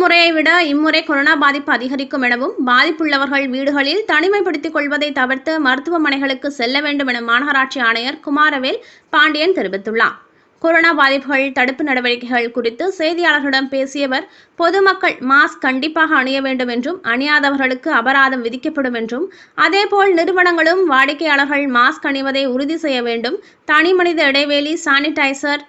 முறையை விட இம்முறை கொரோனா பாதிப்பு அதிகரிக்கும் எனவும் பாதிப்புள்ளவர்கள் வீடுகளில் தனிமைப்படுத்திக் கொள்வதை தவிர்த்து மருத்துவமனைகளுக்கு செல்ல வேண்டும் என மாநகராட்சி ஆணையர் குமாரவேல் பாண்டியன் தெரிவித்துள்ளார். கொரோனா பாதிப்புகள் தடுப்பு நடவடிக்கைகள் குறித்து செய்தியாளர்களிடம் பேசியவர் பொதுமக்கள் மாஸ்க் கண்டிப்பாக அணிய வேண்டும் என்றும் அணியாதவர்களுக்கு அபராதம் விதிக்கப்படும் என்றும் அதேபோல் நிறுவனங்களும் வாடிக்கையாளர்கள் மாஸ்க் அணிவதை உறுதி செய்ய வேண்டும் தனிமனித இடைவெளி சானிடைசர்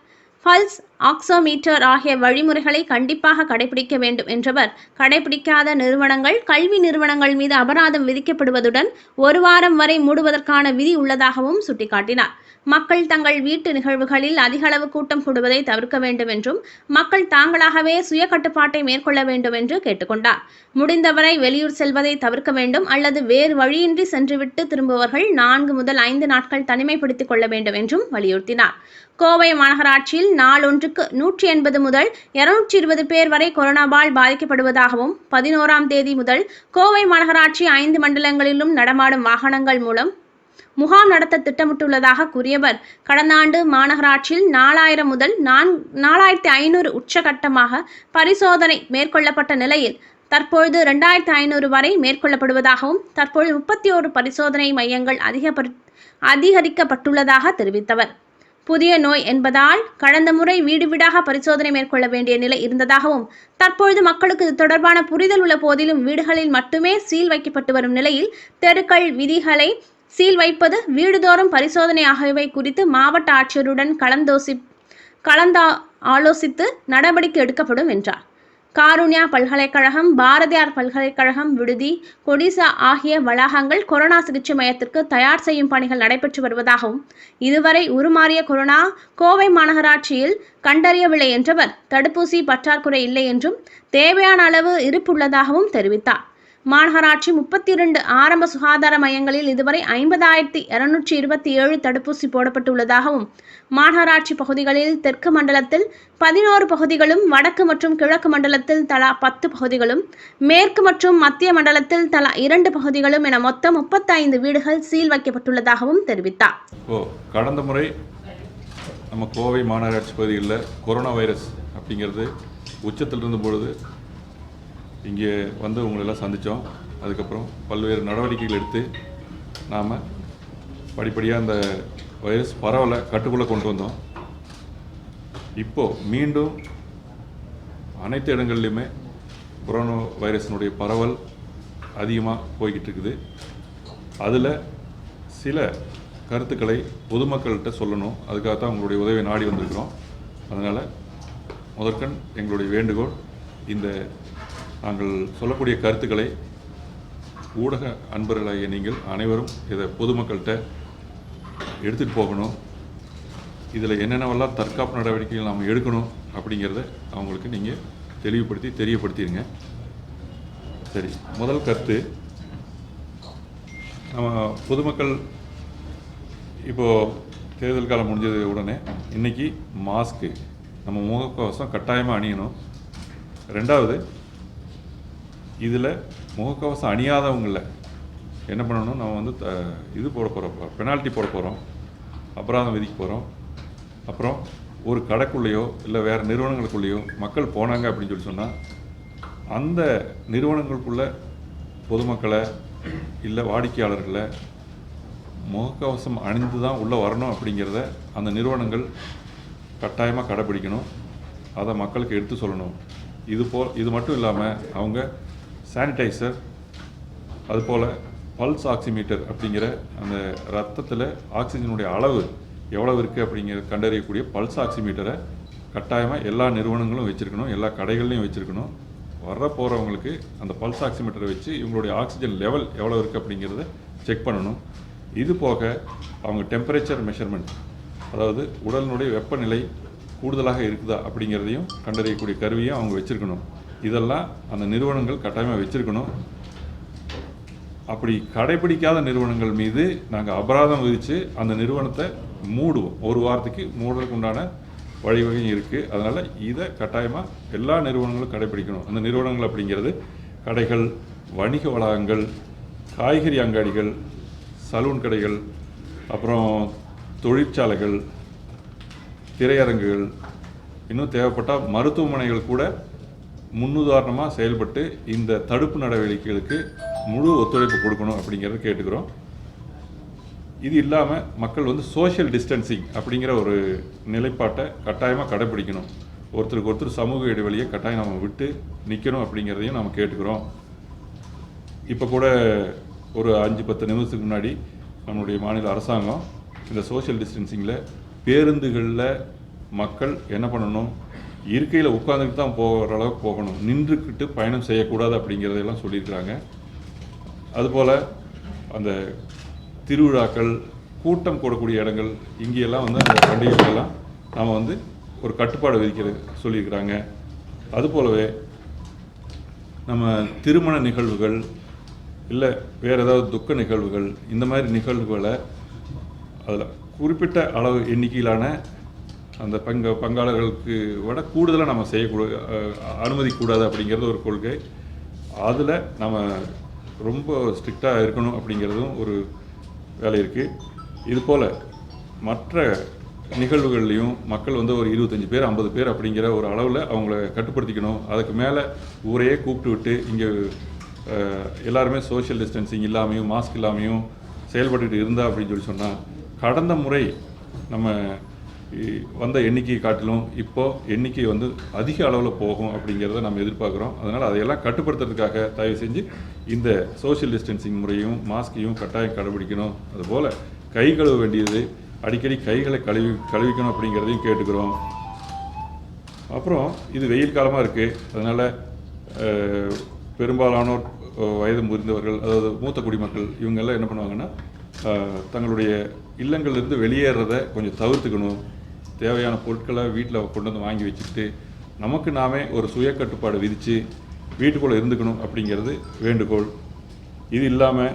பல்ஸ் ஆக்சோமீட்டர் ஆகிய வழிமுறைகளை கண்டிப்பாக கடைபிடிக்க வேண்டும் என்றவர் கடைபிடிக்காத நிறுவனங்கள் கல்வி நிறுவனங்கள் மீது அபராதம் விதிக்கப்படுவதுடன் ஒரு வாரம் வரை மூடுவதற்கான விதி உள்ளதாகவும் சுட்டிக்காட்டினார். மக்கள் தங்கள் வீட்டு நிகழ்வுகளில் அதிக அளவு கூட்டம் கூடுவதை தவிர்க்க வேண்டும் என்றும் மக்கள் தாங்களாகவே சுய கட்டுப்பாட்டை மேற்கொள்ள வேண்டும் என்று கேட்டுக்கொண்டார். முடிந்தவரை வெளியூர் செல்வதை தவிர்க்க வேண்டும் அல்லது வேறு வழியின்றி சென்றுவிட்டு திரும்புவர்கள் நான்கு முதல் ஐந்து நாட்கள் தனிமைப்படுத்திக் கொள்ள வேண்டும் என்றும் வலியுறுத்தினார். கோவை மாநகராட்சியில் நாளொன்றுக்கு நூற்றி எண்பது முதல் இருநூற்றி இருபது பேர் வரை கொரோனாவால் பாதிக்கப்படுவதாகவும் பதினோராம் தேதி முதல் கோவை மாநகராட்சி ஐந்து மண்டலங்களிலும் நடமாடும் வாகனங்கள் மூலம் முகாம் நடத்த திட்டமிட்டுள்ளதாக கூறியவர். கடந்த ஆண்டு மாநகராட்சியில் நாலாயிரம் முதல் நான் நாலாயிரத்தி ஐநூறு உச்சகட்டமாக பரிசோதனை மேற்கொள்ளப்பட்ட நிலையில் தற்பொழுது ரெண்டாயிரத்தி ஐநூறு வரை மேற்கொள்ளப்படுவதாகவும் தற்பொழுது முப்பத்தி ஓரு பரிசோதனை மையங்கள் அதிகப்படு அதிகரிக்கப்பட்டுள்ளதாக தெரிவித்தவர். புதிய நோய் என்பதால் கடந்த முறை வீடு வீடாக பரிசோதனை மேற்கொள்ள வேண்டிய நிலை இருந்ததாகவும் தற்பொழுது மக்களுக்கு இது தொடர்பான புரிதல் உள்ள போதிலும் வீடுகளில் மட்டுமே சீல் வைக்கப்பட்டு வரும் நிலையில் தெருக்கள் விதிகளை சீல் வைப்பது வீடுதோறும் பரிசோதனை ஆகியவை குறித்து மாவட்ட ஆட்சியருடன் கலந்தோசி கலந்தா ஆலோசித்து நடவடிக்கை எடுக்கப்படும் என்றார். காருண்யா பல்கலைக்கழகம் பாரதியார் பல்கலைக்கழகம் விடுதி கொடிசா ஆகிய வளாகங்கள் கொரோனா சிகிச்சை மையத்திற்கு தயார் செய்யும் பணிகள் நடைபெற்று வருவதாகவும் இதுவரை உருமாறிய கொரோனா கோவை மாநகராட்சியில் கண்டறியவில்லை என்றவர் தடுப்பூசி பற்றாக்குறை இல்லை என்றும் தேவையான அளவு இருப்புள்ளதாகவும் தெரிவித்தார். மாநகராட்சி முப்பத்தி இரண்டு ஆரம்ப சுகாதார மையங்களில் இதுவரை ஐம்பதாயிரத்தி இருநூற்றி இருபத்தி ஏழு தடுப்பூசி போடப்பட்டுள்ளதாகவும் மாநகராட்சி பகுதிகளில் தெற்கு மண்டலத்தில் பதினோரு பகுதிகளும் வடக்கு மற்றும் கிழக்கு மண்டலத்தில் தலா பத்து பகுதிகளும் மேற்கு மற்றும் மத்திய மண்டலத்தில் தலா இரண்டு பகுதிகளும் என மொத்தம் முப்பத்தைந்து வீடுகள் சீல் வைக்கப்பட்டுள்ளதாகவும் தெரிவித்தார். ஓ கடந்த முறை நம்ம கோவை மாநகராட்சி பகுதிகளில் கொரோனா வைரஸ் அப்படிங்கிறது உச்சத்தில் இருந்த பொழுது இங்கே வந்து உங்களெல்லாம் சந்தித்தோம் அதுக்கப்புறம் பல்வேறு நடவடிக்கைகள் எடுத்து நாம் படிப்படியாக அந்த வைரஸ் பரவலை கட்டுக்குள்ளே கொண்டு வந்தோம். இப்போது மீண்டும் அனைத்து இடங்கள்லையுமே கொரோனா வைரஸினுடைய பரவல் அதிகமாக போய்கிட்டு இருக்குது. அதில் சில கருத்துக்களை பொதுமக்கள்கிட்ட சொல்லணும். அதுக்காக தான் உங்களுடைய உதவியை நாடி வந்திருக்கிறோம். அதனால் முதற்கண் எங்களுடைய வேண்டுகோள் இந்த நாங்கள் சொல்லக்கூடிய கருத்துக்களை ஊடக அன்பர்களாகிய நீங்கள் அனைவரும் இதை பொதுமக்கள்கிட்ட எடுத்துகிட்டு போகணும். இதில் என்னென்னவெல்லாம் தற்காப்பு நடவடிக்கைகள் நாம் எடுக்கணும் அப்படிங்கிறத அவங்களுக்கு நீங்கள் தெளிவுபடுத்தி தெரியப்படுத்திடுங்க. சரி முதல் கருத்து நம்ம பொதுமக்கள் இப்போது தேர்தல் காலம் முடிஞ்சது உடனே இன்றைக்கி மாஸ்க்கு. நம்ம முகக்கவசம் கட்டாயமாக அணியணும். ரெண்டாவது இதில் முகக்கவசம் அணியாதவங்கள என்ன பண்ணணும்? நம்ம வந்து த- இது போட போகிறோம் பெனால்ட்டி போட போகிறோம் அபராதம் விதிக்க போகிறோம் அப்புறம் ஒரு கடைக்குள்ளேயோ இல்லை வேறு நிறுவனங்களுக்குள்ளேயோ மக்கள் போனாங்க அப்படின்னு சொல்லி சொன்னால் அந்த நிறுவனங்களுக்குள்ள பொதுமக்களை இல்லை வாடிக்கையாளர்களை முகக்கவசம் அணிந்து தான் உள்ளே வரணும் அப்படிங்கிறத அந்த நிறுவனங்கள் கட்டாயமாக கடைப்பிடிக்கணும். அதை மக்களுக்கு எடுத்து சொல்லணும். இது போ இது மட்டும் இல்லாமல் அவங்க சானிடைசர் அதுபோல் பல்ஸ் ஆக்சிமீட்டர் அப்படிங்கிற அந்த ரத்தத்தில் ஆக்சிஜனுடைய அளவு எவ்வளவு இருக்குது அப்படிங்கிற கண்டறியக்கூடிய பல்ஸ் ஆக்சிமீட்டரை கட்டாயமாக எல்லா நிறுவனங்களும் வச்சுருக்கணும் எல்லா கடைகள்லையும் வச்சுருக்கணும். வர போகிறவங்களுக்கு அந்த பல்ஸ் ஆக்சிமீட்டரை வச்சு இவங்களுடைய ஆக்சிஜன் லெவல் எவ்வளோ இருக்குது அப்படிங்கிறத செக் பண்ணணும். இது போக அவங்க டெம்பரேச்சர் மெஷர்மெண்ட் அதாவது உடலினுடைய வெப்பநிலை கூடுதலாக இருக்குதா அப்படிங்கிறதையும் கண்டறியக்கூடிய கருவியும் அவங்க வச்சுருக்கணும். இதெல்லாம் அந்த நிறுவனங்கள் கட்டாயமாக வச்சுருக்கணும். அப்படி கடைபிடிக்காத நிறுவனங்கள் மீது நாங்கள் அபராதம் விதித்து அந்த நிறுவனத்தை மூடுவோம். ஒரு வாரத்துக்கு மூடுறதுக்கு உண்டான வழிவகையும் இருக்குது அதனால் இதை கட்டாயமாக எல்லா நிறுவனங்களும் கடைபிடிக்கணும். அந்த நிறுவனங்கள் அப்படிங்கிறது கடைகள் வணிக வளாகங்கள் காய்கறி அங்காடிகள் சலூன் கடைகள் அப்புறம் தொழிற்சாலைகள் திரையரங்குகள் இன்னும் தேவைப்பட்டால் மருத்துவமனைகள் கூட முன்னுதாரணமாக செயல்பட்டு இந்த தடுப்பு நடவடிக்கைகளுக்கு முழு ஒத்துழைப்பு கொடுக்கணும் அப்படிங்கிறத கேட்டுக்கிறோம். இது இல்லாமல் மக்கள் வந்து சோஷியல் டிஸ்டன்சிங் அப்படிங்கிற ஒரு நிலைப்பாட்டை கட்டாயமாக கடைப்பிடிக்கணும் ஒருத்தருக்கு ஒருத்தர் சமூக இடைவெளியை கட்டாயம் நம்ம விட்டு நிற்கணும் அப்படிங்கிறதையும் நம்ம கேட்டுக்கிறோம். இப்போ கூட ஒரு அஞ்சு பத்து நிமிஷத்துக்கு முன்னாடி நம்மளுடைய மாநில அரசாங்கம் இந்த சோஷியல் டிஸ்டன்சிங்கில் பேருந்துகளில் மக்கள் என்ன பண்ணணும்? இருக்கையில் உட்காந்துட்டு தான் போகிற அளவுக்கு போகணும். நின்றுக்கிட்டு பயணம் செய்யக்கூடாது அப்படிங்கிறதெல்லாம் சொல்லியிருக்கிறாங்க. அதுபோல் அந்த திருவிழாக்கள் கூட்டம் கூடக்கூடிய இடங்கள் இங்கேயெல்லாம் வந்து அந்த பண்டிகைகள்லாம் நாம் வந்து ஒரு கட்டுப்பாடு விதிக்கிறது சொல்லியிருக்கிறாங்க. அதுபோலவே நம்ம திருமண நிகழ்வுகள் இல்லை வேறு ஏதாவது துக்க நிகழ்வுகள் இந்த மாதிரி நிகழ்வுகளை அதில் குறிப்பிட்ட அளவு எண்ணிக்கையிலான அந்த பங்க பங்காளர்களுக்கு விட கூடுதலாக நம்ம செய்யக்கூட அனுமதிக்கூடாது அனுமதிக்கக்கூடாது அப்படிங்கிறது ஒரு கொள்கை. அதில் நம்ம ரொம்ப ஸ்ட்ரிக்டாக இருக்கணும் அப்படிங்கிறதும் ஒரு வேலை இருக்குது இது போல் மற்ற நிகழ்வுகள்லையும் மக்கள் வந்து ஒரு இருபத்தஞ்சி பேர் ஐம்பது பேர் அப்படிங்கிற ஒரு அளவில் அவங்கள கட்டுப்படுத்திக்கணும். அதுக்கு மேலே ஊரையே கூப்பிட்டு விட்டு இங்கே எல்லாருமே சோஷியல் டிஸ்டன்சிங் இல்லாமையும் மாஸ்க் இல்லாமையும் செயல்பட்டுக்கிட்டு இருந்தா அப்படின்னு சொல்லி சொன்னால் கடந்த முறை நம்ம வந்த எண்ணிக்கையை காட்டிலும் இப்போது எண்ணிக்கை வந்து அதிக அளவில் போகும் அப்படிங்கிறத நம்ம எதிர்பார்க்குறோம். அதனால் அதையெல்லாம் கட்டுப்படுத்துறதுக்காக தயவு செஞ்சு இந்த சோஷியல் டிஸ்டன்சிங் முறையும் மாஸ்கையும் கட்டாயம் கடைபிடிக்கணும். அதுபோல் கை கழுவ வேண்டியது அடிக்கடி கைகளை கழுவி கழுவிக்கணும் அப்படிங்கிறதையும் கேட்டுக்கிறோம். அப்புறம் இது வெயில் காலமாக இருக்குது அதனால் பெரும்பாலானோர் வயது முதிர்ந்தவர்கள் அதாவது மூத்த குடிமக்கள் இவங்கெல்லாம் என்ன பண்ணுவாங்கன்னா தங்களுடைய இல்லங்கள்லேருந்து வெளியேறதை கொஞ்சம் தவிர்த்துக்கணும். தேவையான பொருட்களை வீட்டில் கொண்டு வந்து வாங்கி வச்சுக்கிட்டு நமக்கு நாமே ஒரு சுய கட்டுப்பாடு விதித்து வீட்டுக்குள்ளே இருந்துக்கணும் அப்படிங்கிறது வேண்டுகோள். இது இல்லாமல்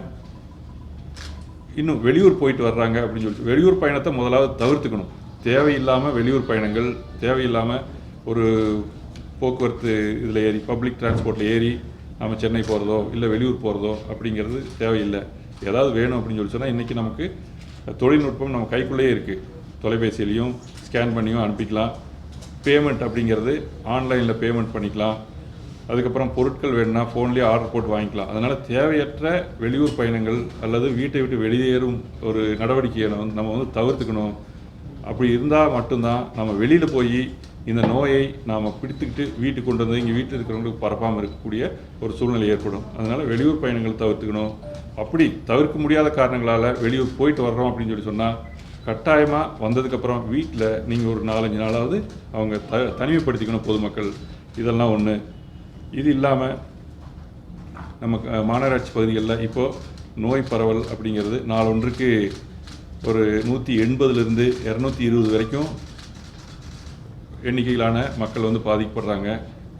இன்னும் வெளியூர் போயிட்டு வர்றாங்க அப்படின்னு சொல்லிட்டு வெளியூர் பயணத்தை முதலாவது தவிர்த்துக்கணும். தேவையில்லாமல் வெளியூர் பயணங்கள் தேவையில்லாமல் ஒரு போக்குவரத்து இதில் ஏறி பப்ளிக் டிரான்ஸ்போர்ட்டில் ஏறி நம்ம சென்னை போகிறதோ இல்லை வெளியூர் போகிறதோ அப்படிங்கிறது தேவையில்லை. ஏதாவது வேணும் அப்படின்னு சொல்லி சொன்னால் இன்றைக்கி நமக்கு தொழில்நுட்பம் நம்ம கைக்குள்ளேயே இருக்குது தொலைபேசியிலையும் ஸ்கேன் பண்ணியும் அனுப்பிக்கலாம். பேமெண்ட் அப்படிங்கிறது ஆன்லைனில் பேமெண்ட் பண்ணிக்கலாம். அதுக்கப்புறம் பொருட்கள் வேணும்னா ஃபோன்லேயே ஆர்டர் போட்டு வாங்கிக்கலாம். அதனால் தேவையற்ற வெளியூர் பயணங்கள் அல்லது வீட்டை விட்டு வெளியேறும் ஒரு நடவடிக்கையை வந்து நம்ம வந்து தவிர்த்துக்கணும். அப்படி இருந்தால் மட்டும்தான் நம்ம வெளியில் போய் இந்த நோயை நாம் பிடித்துக்கிட்டு வீட்டுக்கு கொண்டு வந்து இங்கே வீட்டில் இருக்கிறவங்களுக்கு பரப்பாமல் இருக்கக்கூடிய ஒரு சூழ்நிலை ஏற்படும். அதனால் வெளியூர் பயணங்கள் தவிர்த்துக்கணும். அப்படி தவிர்க்க முடியாத காரணங்களால் வெளியூர் போயிட்டு வர்றோம் அப்படின்னு சொல்லி சொன்னால் கட்டாயமாக வந்ததுக்கப்புறம் வீட்டில் நீங்கள் ஒரு நாலஞ்சு நாளாவது அவங்க த தனிமைப்படுத்திக்கணும் பொதுமக்கள். இதெல்லாம் ஒன்று இது இல்லாமல் நம்ம மாநகராட்சி பகுதிகளில் இப்போது நோய் பரவல் அப்படிங்கிறது நாளொன்றுக்கு ஒரு நூற்றி எண்பதுலேருந்து இரநூத்தி இருபது வரைக்கும் எண்ணிக்கையிலான மக்கள் வந்து பாதிக்கப்படுறாங்க.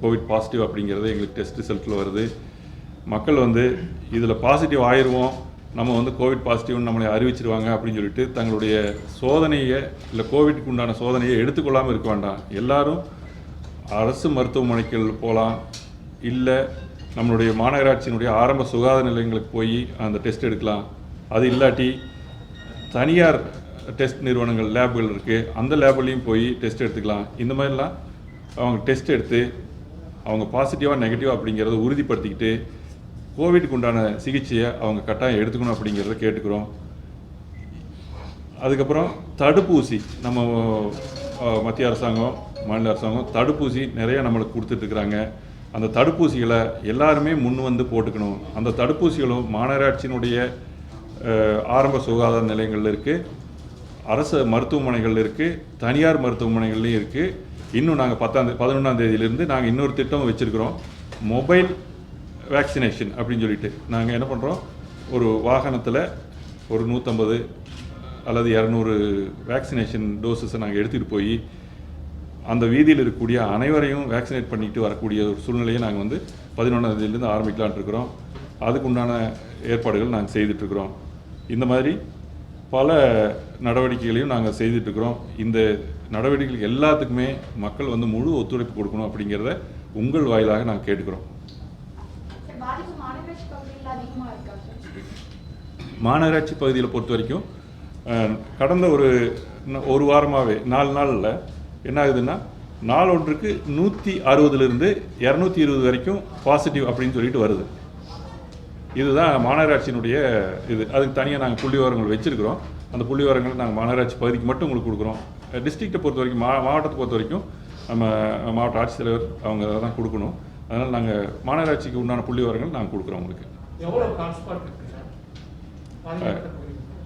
கோவிட் பாசிட்டிவ் அப்படிங்கிறது எங்களுக்கு டெஸ்ட் ரிசல்ட்டில் வருது. மக்கள் வந்து இதில் பாசிட்டிவ் ஆயிடுவோம் நம்ம வந்து கோவிட் பாசிட்டிவ்னு நம்மளை அறிவிச்சிருவாங்க அப்படின்னு சொல்லிட்டு தங்களுடைய சோதனையை இல்லை கோவிட்க்கு உண்டான சோதனையை எடுத்துக்கொள்ளாமல் இருக்க வேண்டாம். எல்லாரும் அரசு மருத்துவமனைகள் போகலாம் இல்லை நம்மளுடைய மாநகராட்சியினுடைய ஆரம்ப சுகாதார நிலையங்களுக்கு போய் அந்த டெஸ்ட் எடுக்கலாம். அது இல்லாட்டி தனியார் டெஸ்ட் நிறுவனங்கள் லேப்கள் இருக்குது அந்த லேப்லையும் போய் டெஸ்ட் எடுத்துக்கலாம். இந்த மாதிரிலாம் அவங்க டெஸ்ட் எடுத்து அவங்க பாசிட்டிவாக நெகட்டிவாக அப்படிங்கிறத உறுதிப்படுத்திக்கிட்டு கோவிட்க்கு உண்டான சிகிச்சையை அவங்க கட்டாயம் எடுத்துக்கணும் அப்படிங்கிறத கேட்டுக்கிறோம். அதுக்கப்புறம் தடுப்பூசி நம்ம மத்திய அரசாங்கம் மாநில அரசாங்கம் தடுப்பூசி நிறைய நம்மளுக்கு கொடுத்துட்ருக்குறாங்க. அந்த தடுப்பூசிகளை எல்லாருமே முன் வந்து போட்டுக்கணும். அந்த தடுப்பூசிகளும் மாநகராட்சியினுடைய ஆரம்ப சுகாதார நிலையங்களில் இருக்குது அரசு மருத்துவமனைகள் இருக்குது தனியார் மருத்துவமனைகள்லையும் இருக்குது இன்னும் நாங்கள் பத்தாம் பதினொன்றாம் தேதியிலேருந்து நாங்கள் இன்னொரு திட்டம் வச்சுருக்கிறோம். மொபைல் வேக்சினேஷன் அப்படின்னு சொல்லிட்டு. நாங்கள் என்ன பண்ணுறோம் ஒரு வாகனத்தில் ஒரு நூற்றம்பது அல்லது இரநூறு வேக்சினேஷன் டோசஸை நாங்கள் எடுத்துகிட்டு போய் அந்த வீதியில் இருக்கக்கூடிய அனைவரையும் வேக்சினேட் பண்ணிட்டு வரக்கூடிய ஒரு சூழ்நிலையை நாங்கள் வந்து பதினொன்றாம் தேதியிலேருந்து இருக்கிறோம். அதுக்குண்டான ஏற்பாடுகள் நாங்கள் செய்துட்ருக்குறோம் இந்த மாதிரி பல நடவடிக்கைகளையும் நாங்கள் செய்துட்ருக்குறோம் இந்த நடவடிக்கைகள் எல்லாத்துக்குமே மக்கள் வந்து முழு ஒத்துழைப்பு கொடுக்கணும் அப்படிங்கிறத உங்கள் வாயிலாக நாங்கள் கேட்டுக்கிறோம் சார், பாதிப்பு மாநகராட்சி பகுதியில் அதிகமாக இருக்கா சார் மாநகராட்சி பகுதியில் பொறுத்த வரைக்கும் கடந்த ஒரு ஒரு வாரமாகவே நாலு நாளில் என்ன ஆகுதுன்னா நாள் ஒன்றுக்கு நூற்றி அறுபதுலேருந்து இரநூத்தி இருபது வரைக்கும் பாசிட்டிவ் அப்படின்னு சொல்லிட்டு வருது. இதுதான் மாநகராட்சியினுடைய இது. அதுக்கு தனியாக நாங்கள் புள்ளி விவரங்கள் வச்சுருக்கிறோம். அந்த புள்ளி விவரங்கள் நாங்கள் மாநகராட்சி பகுதிக்கு மட்டும் உங்களுக்கு கொடுக்குறோம். டிஸ்ட்ரிக்ட்டை பொறுத்த வரைக்கும் மா மாவட்டத்தை பொறுத்த வரைக்கும் நம்ம மாவட்ட ஆட்சித்தலைவர் அவங்க தான் கொடுக்கணும். அதனால் நாங்கள் மாநகராட்சிக்கு உண்டான புள்ளி விவரங்கள் நாங்கள் கொடுக்குறோம் உங்களுக்கு. எவ்வளோ ஹாட்ஸ்பாட் இருக்கு சார் பாதிக்கப்பட்ட பகுதி.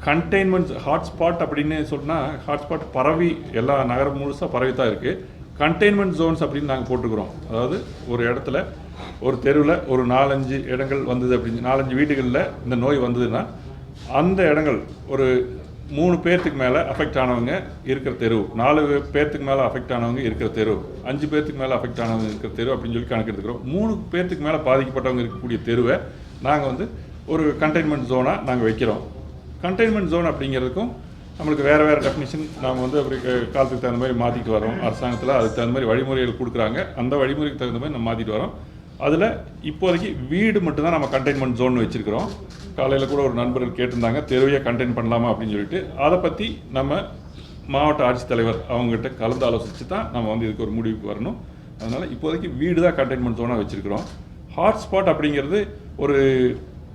கண்டெய்ன்மெண்ட் ஹாட்ஸ்பாட் அப்படின்னு சொன்னால் ஹாட்ஸ்பாட் பரவி எல்லா நகரம் முழுசாக பரவி தான் இருக்குது கண்டெய்ன்மெண்ட் ஜோன்ஸ் அப்படின்னு நாங்கள் போட்டுக்கிறோம். அதாவது ஒரு இடத்துல ஒரு தெருவில் ஒரு நாலஞ்சு இடங்கள் வந்தது அப்படின்னு நாலஞ்சு வீடுகளில் இந்த நோய் வந்ததுன்னா அந்த இடங்கள் ஒரு மூணு பேர்த்துக்கு மேலே அஃபெக்ட் ஆனவங்க இருக்கிற தெரு. நாலு பேர்த்துக்கு மேலே அஃபெக்ட் ஆனவங்க இருக்கிற தெரு. அஞ்சு பேர்த்துக்கு மேலே அஃபெக்ட் ஆனவங்க இருக்கிற தெரு அப்படின்னு சொல்லி கணக்கு எடுத்துக்கிறோம் மூணு பேர்த்துக்கு மேலே பாதிக்கப்பட்டவங்க இருக்கக்கூடிய தெருவை நாங்கள் வந்து ஒரு கண்டெய்ன்மெண்ட் ஜோனாக நாங்கள் வைக்கிறோம். கண்டெய்ன்மெண்ட் ஜோன் அப்படிங்கிறதுக்கும் நம்மளுக்கு வேறு வேறு டெஃபினிஷன் நாம் வந்து அப்படி காலத்துக்கு தகுந்த மாதிரி மாற்றிட்டு வரோம். அரசாங்கத்தில் அதுக்கு தகுந்த மாதிரி வழிமுறைகள் கொடுக்குறாங்க. அந்த வழிமுறைக்கு தகுந்த மாதிரி நம்ம மாற்றிட்டு வரோம். அதில் இப்போதைக்கு வீடு மட்டும்தான் நம்ம கண்டெய்ன்மெண்ட் ஜோன் வச்சுருக்கிறோம். காலையில் கூட ஒரு நண்பர்கள் கேட்டிருந்தாங்க தெருவையாக கண்டெயின் பண்ணலாமா? அப்படின்னு சொல்லிட்டு. அதை பற்றி நம்ம மாவட்ட ஆட்சித்தலைவர் அவங்ககிட்ட கலந்து ஆலோசித்து தான் நம்ம வந்து இதுக்கு ஒரு முடிவுக்கு வரணும். அதனால் இப்போதைக்கு வீடு தான் கண்டெயின்மெண்ட் ஜோனாக வச்சுருக்கிறோம். ஹாட்ஸ்பாட் அப்படிங்கிறது ஒரு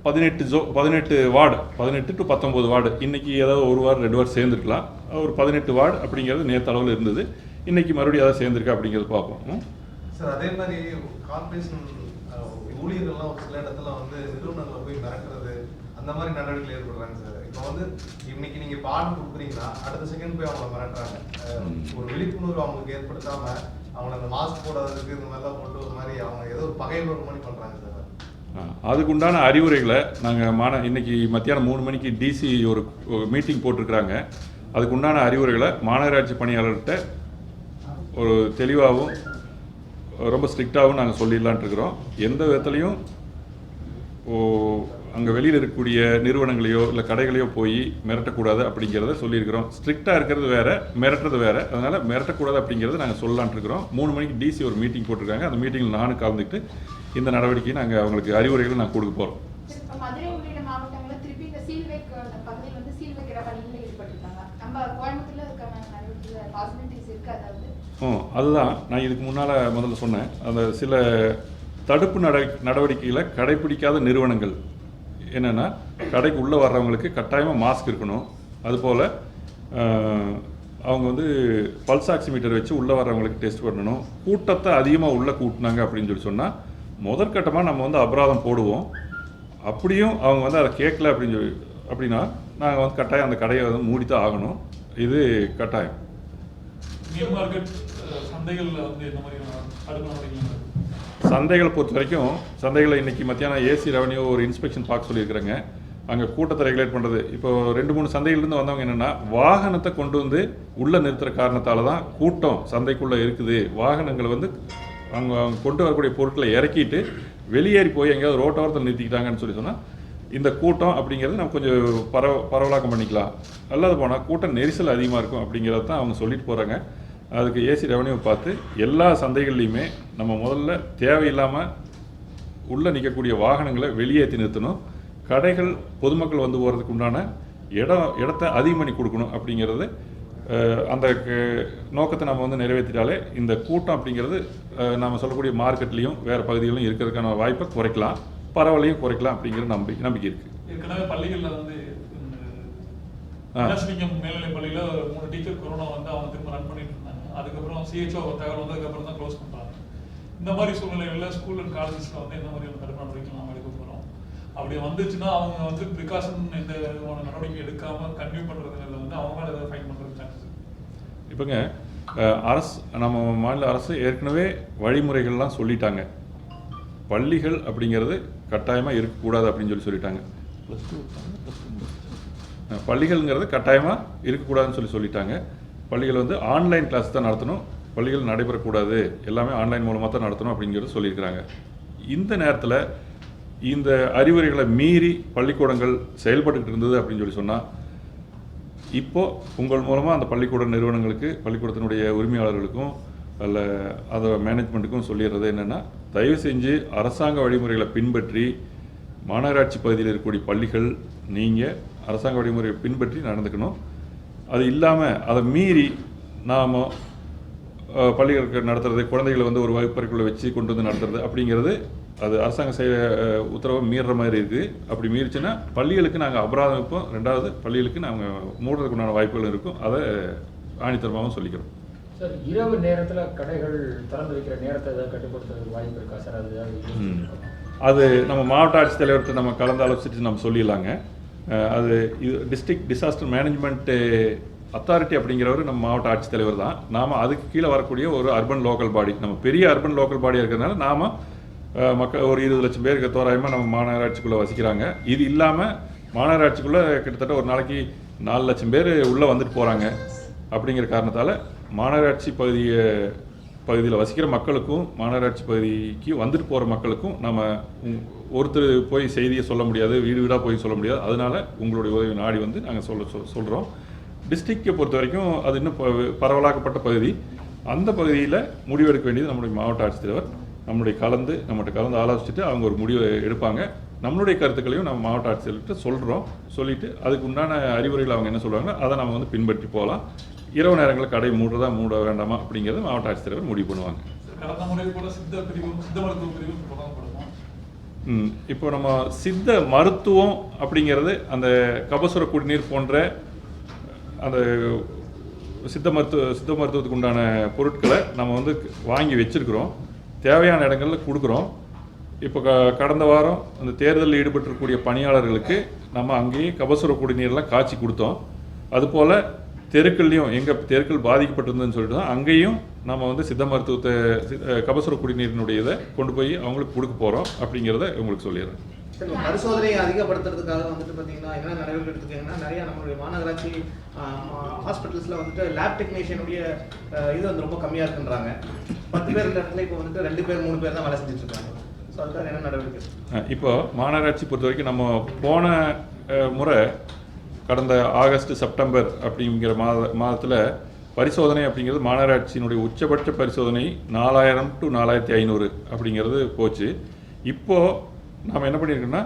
பதினெட்டு ஜோ பதினெட்டு வார்டு பதினெட்டு டு பத்தொம்போது வார்டு. இன்னைக்கு ஏதாவது ஒரு வார்டு ரெண்டு வார்டு சேர்ந்துருக்கலாம். ஒரு பதினெட்டு வார்டு அப்படிங்கிறது நேற்று அளவில் இருந்தது. இன்னைக்கு மறுபடியும் ஏதாவது சேர்ந்துருக்கா அப்படிங்கிறது பார்ப்போம். சார் அதே மாதிரி கார்பரேஷன் ஊழியர்கள்லாம் ஒரு சில இடத்துல வந்து நிறுவனங்களை போய் மிரட்டுறது அந்த மாதிரி நடவடிக்கை ஏற்படுறாங்க சார். இப்போ வந்து இன்னைக்கு நீங்க இப்போ ஆர்டர் கொடுக்குறீங்கன்னா அடுத்த செகண்ட் போய் அவங்கள மிரட்டுறாங்க. ஒரு விழிப்புணர்வு அவங்களுக்கு ஏற்படுத்தாம அவங்கள அந்த மாஸ்க் போடாததுக்கு இந்த மாதிரிலாம் போட்டு ஒரு மாதிரி அவங்க ஏதோ ஒரு பகைவர் மாதிரி பண்றாங்க சார். அதுக்குண்டான அறிவுரைகளை நாங்கள் மான இன்னைக்கு மத்தியானம் மூணு மணிக்கு டிசி ஒரு மீட்டிங் போட்டிருக்கிறாங்க. அதுக்குண்டான அறிவுரைகளை மாநகராட்சி பணியாளர்கிட்ட ஒரு தெளிவாகவும் ரொம்ப ஸ்ட்ரிக்டாகவும் நாங்கள் சொல்லிடலான்ட்டுருக்குறோம் எந்த விதத்துலையும் ஓ அங்கே வெளியில் இருக்கக்கூடிய நிறுவனங்களையோ இல்லை கடைகளையோ போய் மிரட்டக்கூடாது அப்படிங்கிறத சொல்லியிருக்கிறோம். ஸ்ட்ரிக்டாக இருக்கிறது வேற மிரட்டுறது வேற. அதனால் மிரட்டக்கூடாது அப்படிங்கிறத நாங்கள் சொல்லலான்ட்டு இருக்கிறோம். மூணு மணிக்கு டிசி ஒரு மீட்டிங் போட்டிருக்காங்க. அந்த மீட்டிங்கில் நானும் கலந்துக்கிட்டு இந்த நடவடிக்கையை நாங்கள் அவங்களுக்கு அறிவுரைகளை நாங்கள் கொடுக்க போகிறோம் அதுதான். நான் இதுக்கு முன்னால் முதல்ல சொன்னேன். அந்த சில தடுப்பு நட நடவடிக்கைகளை கடைபிடிக்காத நிறுவனங்கள் என்னென்னா கடைக்கு உள்ளே வர்றவங்களுக்கு கட்டாயமாக மாஸ்க் இருக்கணும். அதுபோல் அவங்க வந்து பல்ஸ் ஆக்சிமீட்டர் வச்சு உள்ளே வர்றவங்களுக்கு டெஸ்ட் பண்ணணும். கூட்டத்தை அதிகமாக உள்ளே கூட்டினாங்க அப்படின்னு சொல்லி சொன்னால் முதற்கட்டமாக நம்ம வந்து அபராதம் போடுவோம். அப்படியும் அவங்க வந்து அதை கேட்கல அப்படின்னு சொல்லி அப்படின்னா நாங்கள் வந்து கட்டாயம் அந்த கடையை வந்து மூடித்தான் ஆகணும். இது கட்டாயம். மார்க்கெட் வந்து இந்த மாதிரி சந்தைகளை பொறுத்த வரைக்கும் சந்தைகளை இன்னைக்கு மத்தியானம் ஏசி ரெவன்யூ ஒரு இன்ஸ்பெக்ஷன் பார்க்க சொல்லியிருக்கிறாங்க. அங்கே கூட்டத்தை ரெகுலேட் பண்ணுறது இப்போ ரெண்டு மூணு சந்தையிலேருந்து வந்தவங்க என்னென்னா வாகனத்தை கொண்டு வந்து உள்ளே நிறுத்துற காரணத்தால் தான் கூட்டம் சந்தைக்குள்ளே இருக்குது. வாகனங்களை வந்து அவங்க அவங்க கொண்டு வரக்கூடிய பொருட்களை இறக்கிட்டு வெளியேறி போய் எங்கேயாவது ரோட்டோரத்தில் நிறுத்திக்கிட்டாங்கன்னு சொல்லி சொன்னால் இந்த கூட்டம் அப்படிங்கிறது நம்ம கொஞ்சம் பரவ பரவலாக்கம் பண்ணிக்கலாம். அல்லாத போனால் கூட்டம் நெரிசல் அதிகமாக இருக்கும் அப்படிங்கிறத தான் அவங்க சொல்லிட்டு போகிறாங்க அதுக்கு ஏசி ரெவன்யூ பார்த்து எல்லா சந்தைகள்லையுமே நம்ம முதல்ல தேவையில்லாமல் உள்ளே நிற்கக்கூடிய வாகனங்களை வெளியேற்றி நிறுத்தணும். கடைகள் பொதுமக்கள் வந்து போகிறதுக்கு உண்டான இடம் இடத்த அதிகம் பண்ணி கொடுக்கணும் அப்படிங்கிறது அந்த க- நோக்கத்தை நம்ம வந்து நிறைவேற்றிட்டாலே இந்த கூட்டம் அப்படிங்கிறது நம்ம சொல்லக்கூடிய மார்க்கெட்லேயும் வேறு பகுதிகளிலும் இருக்கிறதுக்கான வாய்ப்பை குறைக்கலாம். பரவலையும் குறைக்கலாம் அப்படிங்கிற நம்பி நம்பிக்கை இருக்குது ஏற்கனவே பள்ளிகளில் வந்து ஆ. கலாசிலிங்கம் மேல்நிலை பள்ளியில மூணு டீச்சர் கொரோனா வந்து அவங்க திரும்ப ரன் பண்ணிட்டு இருந்தாங்க. அதுக்கப்புறம் சிஹெச்ஓ தகவல் வந்ததுக்கு அப்புறம் தான் க்ளோஸ் பண்றாங்க. இந்த மாதிரி சூழ்நிலைகள்ல ஸ்கூல் அண்ட் காலேஜஸ்ல வந்து இந்த மாதிரி தடுப்பு நடவடிக்கை நம்ம எடுக்க போறோம். அப்படி வந்துச்சுன்னா அவங்க வந்து ப்ரிகாஷன் விதமான நடவடிக்கை எடுக்காம கன்டினியூ பண்றதுங்கிறது வந்து அவங்க மேல ஏதாவது ஃபைன் பண்றது சான்சஸ் இப்போங்க அரசு நம்ம மாநில அரசு ஏற்கனவே வழிமுறைகள்லாம் சொல்லிட்டாங்க. பள்ளிகள் அப்படிங்கிறது கட்டாயமாக இருக்கக்கூடாது அப்படின்னு சொல்லி சொல்லிட்டாங்க. அஹ், பள்ளிகள்ங்கிறது கட்டாயமாக இருக்கக்கூடாதுன்னு சொல்லி சொல்லிட்டாங்க. பள்ளிகள் வந்து ஆன்லைன் கிளாஸ் தான் நடத்தணும். பள்ளிகள் நடைபெறக்கூடாது. எல்லாமே ஆன்லைன் மூலமாக தான் நடத்தணும் அப்படிங்கிறது சொல்லியிருக்கிறாங்க. இந்த நேரத்தில் இந்த அறிவுரைகளை மீறி பள்ளிக்கூடங்கள் செயல்பட்டுக்கிட்டு இருந்தது அப்படின்னு சொல்லி சொன்னால் இப்போது உங்கள் மூலமாக அந்த பள்ளிக்கூட நிறுவனங்களுக்கு பள்ளிக்கூடத்தினுடைய உரிமையாளர்களுக்கும் அல்ல அதை மேனேஜ்மெண்ட்டுக்கும் சொல்லிடுறது என்னென்னா தயவு செஞ்சு அரசாங்க வழிமுறைகளை பின்பற்றி மாநகராட்சி பகுதியில் இருக்கக்கூடிய பள்ளிகள் நீங்கள் அரசாங்க வழிமுறையை பின்பற்றி நடந்துக்கணும். அது இல்லாமல் அதை மீறி நாம் பள்ளிகளுக்கு நடத்துறது குழந்தைகளை வந்து ஒரு வகுப்பறைக்குள்ளே வச்சு கொண்டு வந்து நடத்துறது அப்படிங்கிறது அது அரசாங்கம் செய்ய உத்தரவை மீறுற மாதிரி இருக்குது அப்படி மீறிச்சுன்னா பள்ளிகளுக்கு நாங்கள் அபராதம் வைப்போம் ரெண்டாவது பள்ளிகளுக்கு நாங்கள் மூடுறதுக்கு உண்டான வாய்ப்புகள் இருக்கும். அதை ஆணித்தரமாகவும் சொல்லிக்கிறோம். சார் இரவு நேரத்துல கடைகள் திறந்து வைக்கிற நேரத்தை ஏதாவது கட்டுப்படுத்துறதுக்கு வாய்ப்பு இருக்கா? சார் அது? அது நம்ம மாவட்ட ஆட்சித்தலைவர்கிட்ட நம்ம கலந்து ஆலோசிச்சுட்டு நம்ம சொல்லிடலாங்க. அது இது டிஸ்ட்ரிக்ட் டிசாஸ்டர் மேனேஜ்மெண்ட்டு அத்தாரிட்டி அப்படிங்கிறவர் நம்ம மாவட்ட ஆட்சித்தலைவர் தான். நாம் அதுக்கு கீழே வரக்கூடிய ஒரு அர்பன் லோக்கல் பாடி நம்ம பெரிய அர்பன் லோக்கல் பாடியாக இருக்கிறதுனால நாம் மக்கள் ஒரு இருபது லட்சம் பேருக்கு தோராயமாக நம்ம மாநகராட்சிக்குள்ளே வசிக்கிறாங்க. இது இல்லாமல் மாநகராட்சிக்குள்ளே கிட்டத்தட்ட ஒரு நாளைக்கு நாலு லட்சம் பேர் உள்ளே வந்துட்டு போகிறாங்க அப்படிங்கிற காரணத்தால் மாநகராட்சி பகுதியை பகுதியில் வசிக்கிற மக்களுக்கும் மாநகராட்சி பகுதிக்கு வந்துட்டு போகிற மக்களுக்கும் நம்ம ஒருத்தர் போய் செய்தியை சொல்ல முடியாது வீடு வீடாக போய் சொல்ல முடியாது. அதனால உங்களுடைய உதவி நாடி வந்து நாங்கள் சொல்ல சொல் சொல்கிறோம் டிஸ்ட்ரிக்டை பொறுத்த வரைக்கும் அது இன்னும் ப- பரவலாக்கப்பட்ட பகுதி. அந்த பகுதியில் முடிவெடுக்க வேண்டியது நம்முடைய மாவட்ட ஆட்சித்தலைவர். நம்முடைய கலந்து நம்மகிட்ட கலந்து ஆலோசிச்சுட்டு அவங்க ஒரு முடிவை எடுப்பாங்க. நம்மளுடைய கருத்துக்களையும் நம்ம மாவட்ட ஆட்சித்தலைவர்கிட்ட சொல்கிறோம் சொல்லிட்டு அதுக்கு உண்டான அறிவுரைகள் அவங்க என்ன சொல்கிறாங்களோ அதை நம்ம வந்து பின்பற்றி போகலாம். இரவு நேரங்களில் கடை மூடுறதா மூட வேண்டாமா அப்படிங்கிறது மாவட்ட ஆட்சித்தலைவர் முடிவு பண்ணுவாங்க. இப்போ நம்ம சித்த மருத்துவம் அப்படிங்கிறது அந்த கபசுர குடிநீர் போன்ற அந்த சித்த மருத்துவ சித்த மருத்துவத்துக்கு உண்டான பொருட்களை நம்ம வந்து வாங்கி வச்சிருக்கிறோம். தேவையான இடங்கள்ல கொடுக்குறோம். இப்போ க கடந்த வாரம் அந்த தேர்தலில் ஈடுபட்டிருக்கக்கூடிய பணியாளர்களுக்கு நம்ம அங்கேயே கபசுர குடிநீர்லாம் காய்ச்சி கொடுத்தோம். அதுபோல் தெருக்கள்லையும் எங்கே தெருக்கள் பாதிக்கப்பட்டிருந்ததுன்னு சொல்லிட்டு தான் அங்கேயும் நம்ம வந்து சித்த மருத்துவத்தை கபசுர குடிநீரினுடைய இதை கொண்டு போய் அவங்களுக்கு கொடுக்க போகிறோம் அப்படிங்கிறத உங்களுக்கு சொல்லிடுறேன். பரிசோதனையை அதிகப்படுத்துறதுக்காக வந்துட்டு பார்த்தீங்கன்னா என்ன நடவடிக்கை எடுத்துக்கிங்கன்னா நிறைய நம்மளுடைய மாநகராட்சி ஹாஸ்பிட்டல்ஸில் வந்துட்டு லேப் டெக்னீஷியனுடைய இது வந்து ரொம்ப கம்மியாக இருக்குன்றாங்க. பத்து பேர் இருந்த இடத்துல இப்போ வந்துட்டு ரெண்டு பேர் மூணு பேர் தான் வேலை செஞ்சுட்டு இருக்காங்க ஸோ அதுக்காக என்ன நடவடிக்கை? இப்போ மாநகராட்சி பொறுத்த வரைக்கும் நம்ம போன முறை கடந்த ஆகஸ்ட் செப்டம்பர் அப்படிங்கிற மாத மாதத்தில் பரிசோதனை அப்படிங்கிறது மாநகராட்சியினுடைய உச்சபட்ச பரிசோதனை நாலாயிரம் டு நாலாயிரத்தி ஐநூறு அப்படிங்கிறது போச்சு. இப்போது நாம் என்ன பண்ணியிருக்கோம்னா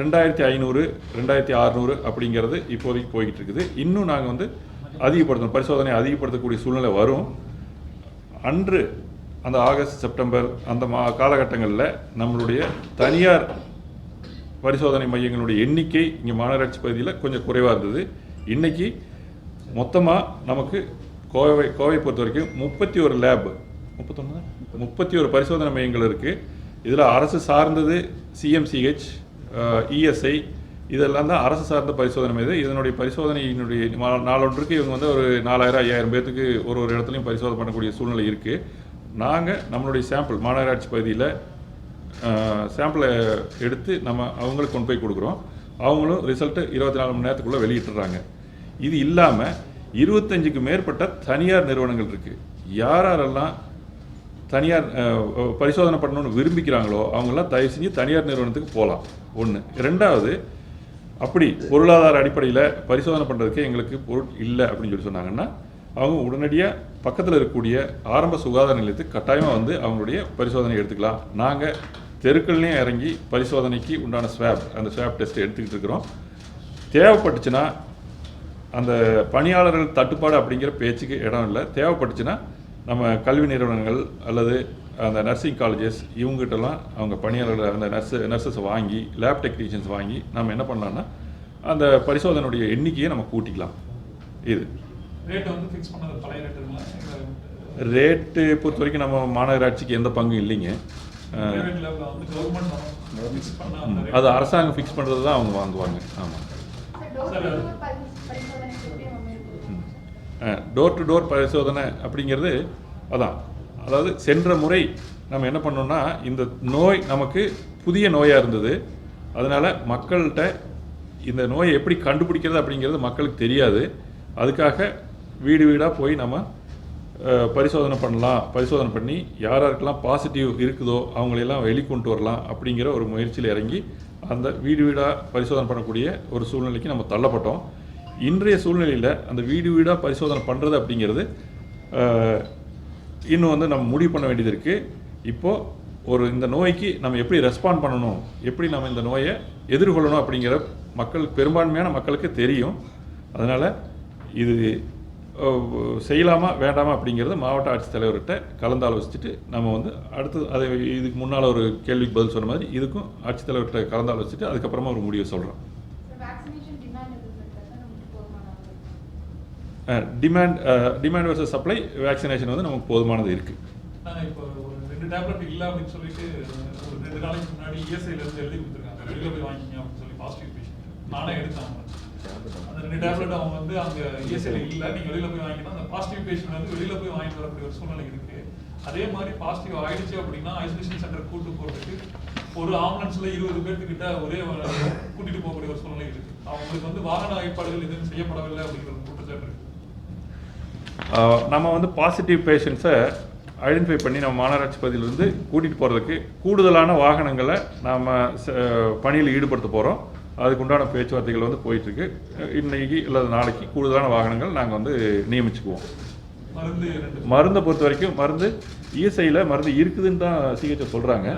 ரெண்டாயிரத்தி ஐநூறு ரெண்டாயிரத்தி அறநூறு அப்படிங்கிறது இப்போதைக்கு போய்கிட்டு இருக்குது. இன்னும் நாங்கள் வந்து அதிகப்படுத்தணும் பரிசோதனை அதிகப்படுத்தக்கூடிய சூழ்நிலை வரும். அன்று அந்த ஆகஸ்ட் செப்டம்பர் அந்த மா காலகட்டங்களில் நம்மளுடைய தனியார் பரிசோதனை மையங்களுடைய எண்ணிக்கை இங்கே மாநகராட்சி பகுதியில் கொஞ்சம் குறைவாக இருந்தது. இன்றைக்கி மொத்தமாக நமக்கு கோவை கோவை பொறுத்த வரைக்கும் முப்பத்தி ஒரு லேப் முப்பத்தொன்று முப்பத்தி ஒரு பரிசோதனை மையங்கள் இருக்குது இதில் அரசு சார்ந்தது சிஎம்சிஹெச் இஎஸ்ஐ இதெல்லாம் தான் அரசு சார்ந்த பரிசோதனை மையம். இதனுடைய பரிசோதனையினுடைய மா- நாளொன்றுக்கு இவங்க வந்து ஒரு நாலாயிரம் ஐயாயிரம் பேர்த்துக்கு ஒரு ஒரு இடத்துலையும் பரிசோதனை பண்ணக்கூடிய சூழ்நிலை இருக்குது நாங்கள் நம்மளுடைய சாம்பிள் மாநகராட்சி பகுதியில் சாம்பிளை எடுத்து நம்ம அவங்களுக்கு கொண்டு போய் கொடுக்குறோம். அவங்களும் ரிசல்ட்டு இருபத்தி நாலு மணி நேரத்துக்குள்ளே வெளியிட்டுறாங்க. இது இல்லாமல் இருபத்தஞ்சுக்கு மேற்பட்ட தனியார் நிறுவனங்கள் இருக்குது யார் யாரெல்லாம் தனியார் பரிசோதனை பண்ணணும்னு விரும்பிக்கிறாங்களோ அவங்கெல்லாம் தயவு செஞ்சு தனியார் நிறுவனத்துக்கு போகலாம் ஒன்று ரெண்டாவது அப்படி பொருளாதார அடிப்படையில் பரிசோதனை பண்ணுறதுக்கு எங்களுக்கு பொருள் இல்லை அப்படின்னு சொல்லி சொன்னாங்கன்னா அவங்க உடனடியாக பக்கத்தில் இருக்கக்கூடிய ஆரம்ப சுகாதார நிலையத்துக்கு கட்டாயமாக வந்து அவங்களுடைய பரிசோதனை எடுத்துக்கலாம். நாங்கள் தெருக்கள்லேயும் இறங்கி பரிசோதனைக்கு உண்டான ஸ்வாப் அந்த ஸ்வாப் டெஸ்ட் எடுத்துக்கிட்டு இருக்கிறோம். தேவைப்பட்டுச்சுன்னா அந்த பணியாளர்கள் தட்டுப்பாடு அப்படிங்கிற பேச்சுக்கு இடம் இல்லை. தேவைப்பட்டுச்சுன்னா நம்ம கல்வி நிறுவனங்கள் அல்லது அந்த நர்சிங் காலேஜஸ் இவங்ககிட்டலாம் அவங்க பணியாளர்கள் அந்த நர்ஸ் நர்சஸை வாங்கி லேப் டெக்னீஷியன்ஸ் வாங்கி நம்ம என்ன பண்ணலாம்னா அந்த பரிசோதனையுடைய எண்ணிக்கையை நம்ம கூட்டிக்கலாம். இது. ரேட்டு பொறுத்த வரைக்கும் நம்ம மாநகராட்சிக்கு எந்த பங்கும் இல்லைங்க. அது அரசாங்கம் ஃபிக்ஸ் பண்ணுறது தான் அவங்க வாங்குவாங்க. ஆமாம் சார் டோர் டு டோர் பரிசோதனை எப்படி நம்ம மேற்கொள்ளும் டோர் டு டோர் பரிசோதனை அப்படிங்கிறது அதான். அதாவது சென்ற முறை நம்ம என்ன பண்ணோம்னா இந்த நோய் நமக்கு புதிய நோயாக இருந்தது. அதனால் மக்கள்கிட்ட இந்த நோயை எப்படி கண்டுபிடிக்கிறது அப்படிங்கிறது மக்களுக்கு தெரியாது. அதுக்காக வீடு வீடாக போய் நம்ம பரிசோதனை பண்ணலாம். பரிசோதனை பண்ணி யார் யாருக்கெல்லாம் பாசிட்டிவ் இருக்குதோ அவங்களையெல்லாம் வெளிக்கொண்டு வரலாம் அப்படிங்கிற ஒரு முயற்சியில் இறங்கி அந்த வீடு வீடாக பரிசோதனை பண்ணக்கூடிய ஒரு சூழ்நிலைக்கு நம்ம தள்ளப்பட்டோம். இன்றைய சூழ்நிலையில் அந்த வீடு வீடாக பரிசோதனை பண்ணுறது அப்படிங்கிறது இன்னும் வந்து நம்ம முடிவு பண்ண வேண்டியது இருக்குது இப்போது ஒரு இந்த நோய்க்கு நம்ம எப்படி ரெஸ்பாண்ட் பண்ணணும்? எப்படி நம்ம இந்த நோயை எதிர்கொள்ளணும் அப்படிங்கிற மக்கள் பெரும்பான்மையான மக்களுக்கு தெரியும். அதனால் இது செய்யலாமா வேண்டாமா அப்படிங்கிறத மாவட்ட ஆட்சித்தலைவர்கிட்ட கலந்து ஆலோசிச்சுட்டு நம்ம வந்து அடுத்தது அதை இதுக்கு முன்னால் ஒரு கேள்விக்கு பதில் சொன்ன மாதிரி இதுக்கும் ஆட்சித்தலைவர்கிட்ட கலந்து ஆலோசிச்சுட்டு அதுக்கப்புறமா ஒரு முடிவு சொல்கிறோம் demand demand demand versus supply vaccination வந்து நமக்கு போதுமானது இருக்குது நாங்க இப்போ ஒரு ரெண்டு டேப்லெட் இல்ல அப்படின்னு சொல்லிட்டு ஒரு ரெண்டு நாளைக்கு முன்னாடி இஎஸ்ஐல இருந்து எழுதி கொடுத்துருக்காங்க. வெளியில போய் வாங்கிக்கங்க அப்படின்னு சொல்லி பாசிட்டிவ் பேஷண்ட் நானே எடுத்தேன். அவங்க. அந்த ரெண்டு டேப்லெட் அவங்க வந்து அங்க இஎஸ்ஐல இல்லை. நீங்க வெளியில போய் வாங்கிக்கணும் அந்த பாசிட்டிவ் பேஷண்ட் வந்து வெளியில போய் வாங்கிட்டு வரக்கூடிய ஒரு சூழ்நிலை இருக்கு. அதே மாதிரி பாசிட்டிவ் ஆயிடுச்சு அப்படின்னா ஐசோலேஷன் சென்டர் கூட்டு போறதுக்கு ஒரு ஆம்புலன்ஸ்ல இருபது பேர்த்துக்கிட்ட ஒரே கூட்டிட்டு போகக்கூடிய ஒரு சூழ்நிலை இருக்கு. அவங்களுக்கு வந்து வாகன ஏற்பாடுகள் எதுவும் செய்யப்படவில்லை அப்படிங்கிற ஒரு குற்றச்சாட்டு இருக்கு. ஆஹ் நம்ம வந்து பாசிட்டிவ் பேஷண்ட்ஸை ஐடென்டிஃபை பண்ணி நம்ம மாநகராட்சி பகுதியிலிருந்து கூட்டிகிட்டு போகிறதுக்கு கூடுதலான வாகனங்களை நாம் பணியில் ஈடுபடுத்த போகிறோம் அதுக்கு உண்டான பேச்சுவார்த்தைகள் வந்து போயிட்டுருக்கு. இன்னைக்கு இல்லது நாளைக்கு கூடுதலான வாகனங்கள் நாங்கள் வந்து நியமிச்சுக்குவோம். மருந்து பொறுத்த வரைக்கும் மருந்து இஎஸ்ஐயில் மருந்து இருக்குதுன்னு தான் சிகிச்சை சொல்கிறாங்க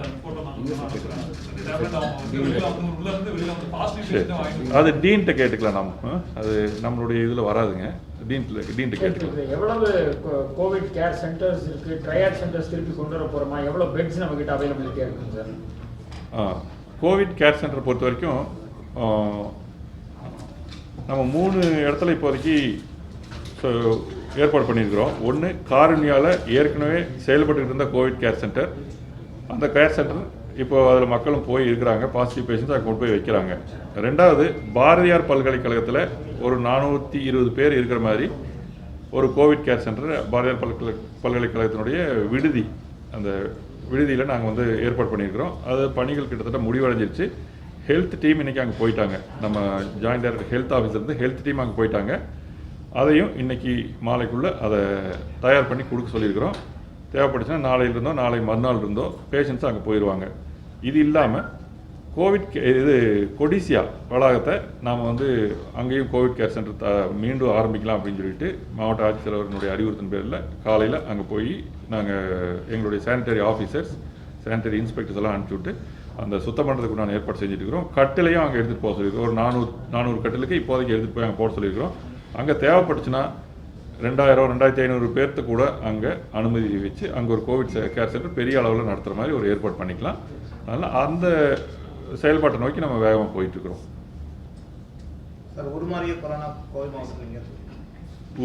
அது டீன்ட்ட கேட்டுக்கலாம் நம்ம? அது நம்மளுடைய இதில் வராதுங்க. டீன்ட்டில் டீன்ட்ட கேட்டுக்கலாம். எவ்வளவு கோவிட் கேர் சென்டர்ஸ் இருக்கு ட்ரையாட் சென்டர்ஸ் திருப்பி கொண்டு வர போறோமா? எவ்வளவு பெட்ஸ் நம்ம கிட்ட அவைலபிலிட்டியா இருக்குங்க சார் ஆ, கோவிட் கேர் சென்டர் பொறுத்த வரைக்கும் நம்ம மூணு இடத்துல இப்போதைக்கு ஏற்பாடு பண்ணியிருக்கிறோம். ஒன்று காரணியால் ஏற்கனவே செயல்பட்டு இருந்த கோவிட் கேர் சென்டர் அந்த கேர் சென்டர் இப்போ அதில் மக்களும் போய் இருக்கிறாங்க. பாசிட்டிவ் பேஷண்ட்ஸ் அங்கே கொண்டு போய் வைக்கிறாங்க. ரெண்டாவது பாரதியார் பல்கலைக்கழகத்தில் ஒரு நானூற்றி இருபது பேர் இருக்கிற மாதிரி ஒரு கோவிட் கேர் சென்டர் பாரதியார் பல்கலை பல்கலைக்கழகத்தினுடைய விடுதி அந்த விடுதியில் நாங்கள் வந்து ஏற்பாடு பண்ணியிருக்கிறோம். அது பணிகள் கிட்டத்தட்ட முடிவடைஞ்சிருச்சு. ஹெல்த் டீம் இன்றைக்கி அங்கே போயிட்டாங்க. நம்ம ஜாயின்ட் டைரக்டர் ஹெல்த் ஆஃபீஸர்லேருந்து ஹெல்த் டீம் அங்கே போயிட்டாங்க. அதையும் இன்னைக்கு மாலைக்குள்ளே அதை தயார் பண்ணி கொடுக்க சொல்லியிருக்கிறோம். தேவைப்பட்டுச்சுன்னா நாளையில் இருந்தோ நாளை மறுநாள் இருந்தோ பேஷண்ட்ஸ் அங்கே போயிடுவாங்க இது இல்லாமல் கோவிட் கே- இது கொடிசியா வளாகத்தை நாம் வந்து அங்கேயும் கோவிட் கேர் சென்டர் த மீண்டும் ஆரம்பிக்கலாம் அப்படின்னு சொல்லிட்டு மாவட்ட ஆட்சித்தலைவரினுடைய அறிவுறுத்தின் பேரில் காலையில் அங்கே போய் நாங்கள் எங்களுடைய சானிட்டரி ஆஃபீஸர்ஸ் சானிட்டரி இன்ஸ்பெக்டர்ஸ் எல்லாம் அனுப்பிச்சி விட்டு அந்த சுத்தம் பண்ணுறதுக்கு நான் ஏற்பாடு செஞ்சுட்டு இருக்கிறோம் கட்டிலையும் அங்கே எடுத்துகிட்டு போக சொல்லியிருக்கோம் ஒரு நானூறு நானூறு கட்டிலுக்கு இப்போதைக்கு எடுத்துகிட்டு போய் அங்கே போட சொல்லியிருக்கிறோம். அங்கே தேவைப்பட்டுச்சுன்னா ரெண்டாயிரம் ரெண்டாயிரத்தி ஐநூறு பேர்த்து கூட அங்கே அனுமதி வச்சு அங்கே ஒரு கோவிட் கேர் சென்டர் பெரிய அளவில் நடத்துகிற மாதிரி ஒரு ஏற்பாடு பண்ணிக்கலாம். அதனால் அந்த செயல்பாட்டை நோக்கி நம்ம வேகமாக போயிட்டுருக்குறோம். சார்